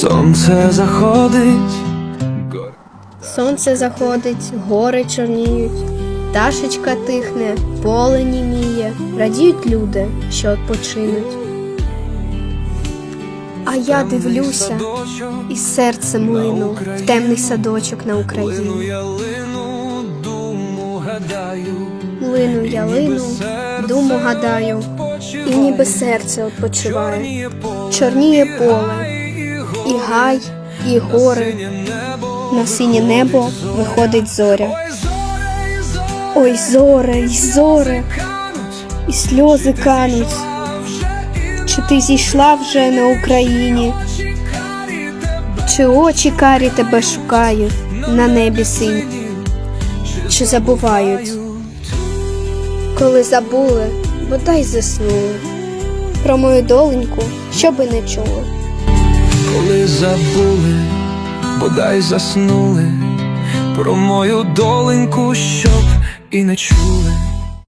Сонце заходить. Сонце заходить, гори чорніють, пташечка тихне, поле німіє, радіють люди, що відпочинуть. А я дивлюся, і серце млину в темний садочок на Україні. Млину ялину, думу гадаю, і ніби серце відпочиває. Чорніє поле, і гай, і гори. На синє небо виходить зоря. Ой, зоре, й зоре, і сльози кануть. Чи ти зійшла вже на Україні? Чи очі карі тебе шукають на небі синь? Чи забувають? Коли забули, бодай заснули. Про мою доленьку, щоби не чули. Коли забули, бодай заснули про мою доленьку, щоб і не чули.